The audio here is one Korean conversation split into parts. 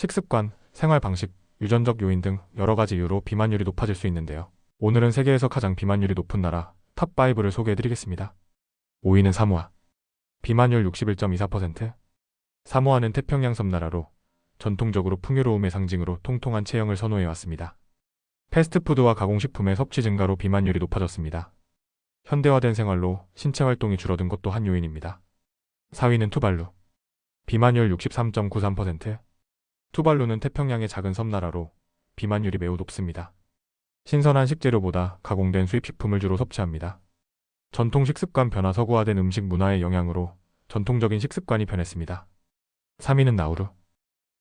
식습관, 생활 방식, 유전적 요인 등 여러 가지 이유로 비만율이 높아질 수 있는데요. 오늘은 세계에서 가장 비만율이 높은 나라 탑5를 소개해드리겠습니다. 5위는 사모아. 비만율 61.24%. 사모아는 태평양 섬나라로 전통적으로 풍요로움의 상징으로 통통한 체형을 선호해왔습니다. 패스트푸드와 가공식품의 섭취 증가로 비만율이 높아졌습니다. 현대화된 생활로 신체 활동이 줄어든 것도 한 요인입니다. 4위는 투발루. 비만율 63.93%. 투발루는 태평양의 작은 섬나라로 비만율이 매우 높습니다. 신선한 식재료보다 가공된 수입 식품을 주로 섭취합니다. 전통 식습관 변화 서구화된 음식 문화의 영향으로 전통적인 식습관이 변했습니다. 3위는 나우루.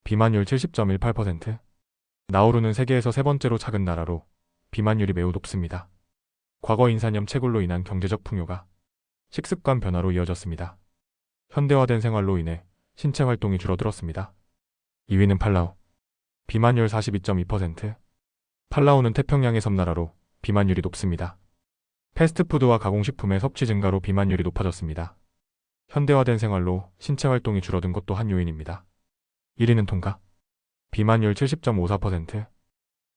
비만율 70.18%. 나우루는 세계에서 세 번째로 작은 나라로 비만율이 매우 높습니다. 과거 인산염 채굴로 인한 경제적 풍요가 식습관 변화로 이어졌습니다. 현대화된 생활로 인해 신체 활동이 줄어들었습니다. 2위는 팔라우. 비만율 42.2%. 팔라우는 태평양의 섬나라로 비만율이 높습니다. 패스트푸드와 가공식품의 섭취 증가로 비만율이 높아졌습니다. 현대화된 생활로 신체 활동이 줄어든 것도 한 요인입니다. 1위는 통가. 비만율 70.54%.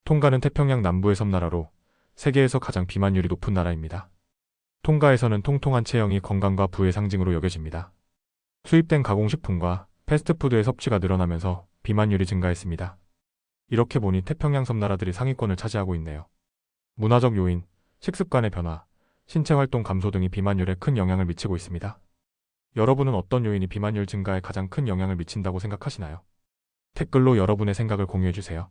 통가는 태평양 남부의 섬나라로 세계에서 가장 비만율이 높은 나라입니다. 통가에서는 통통한 체형이 건강과 부의 상징으로 여겨집니다. 수입된 가공식품과 패스트푸드의 섭취가 늘어나면서 비만율이 증가했습니다. 이렇게 보니 태평양 섬 나라들이 상위권을 차지하고 있네요. 문화적 요인, 식습관의 변화, 신체 활동 감소 등이 비만율에 큰 영향을 미치고 있습니다. 여러분은 어떤 요인이 비만율 증가에 가장 큰 영향을 미친다고 생각하시나요? 댓글로 여러분의 생각을 공유해 주세요.